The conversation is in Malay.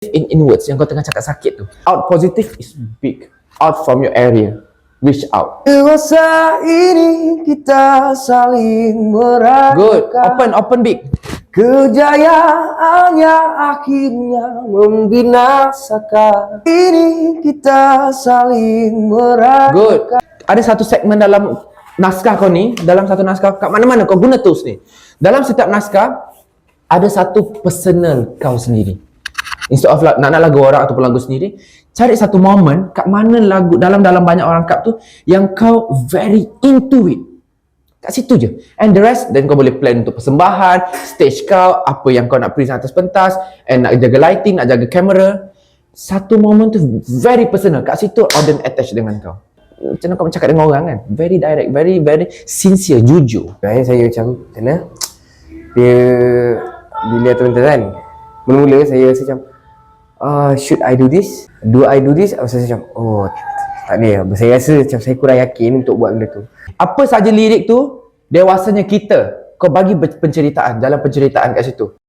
in inwards yang kau tengah cakap sakit tu. Out positive is big. Out from your area. Reach out. Dewasa ini kita saling meragukan Good. Open, open big. Kejayaannya akhirnya membinasakan Ini kita saling meragukan Good. Ada satu segmen dalam naskah kau ni, dalam satu naskah kat mana-mana kau guna tools ni. Dalam setiap naskah ada satu personal kau sendiri. Instead of nak nak lagu orang ataupun lagu sendiri, cari satu moment kat mana lagu dalam dalam banyak orang kap tu yang kau very into it. Kat situ je. And the rest, then kau boleh plan untuk persembahan, stage kau, apa yang kau nak present atas pentas, and nak jaga lighting, nak jaga kamera. Satu moment tu very personal. Kat situ, audience attach dengan kau. Macam mana kau bercakap dengan orang kan? Very direct, very, very sincere, jujur. Sebenarnya saya macam mana Dia Bila teman-teman kan Mula-mula saya rasa macam uh, Should I do this? Do I do this? Saya macam Oh tak boleh Saya rasa macam saya kurang yakin untuk buat benda tu Apa saja lirik tu, dewasanya kita. Kau bagi penceritaan, dalam penceritaan kat situ.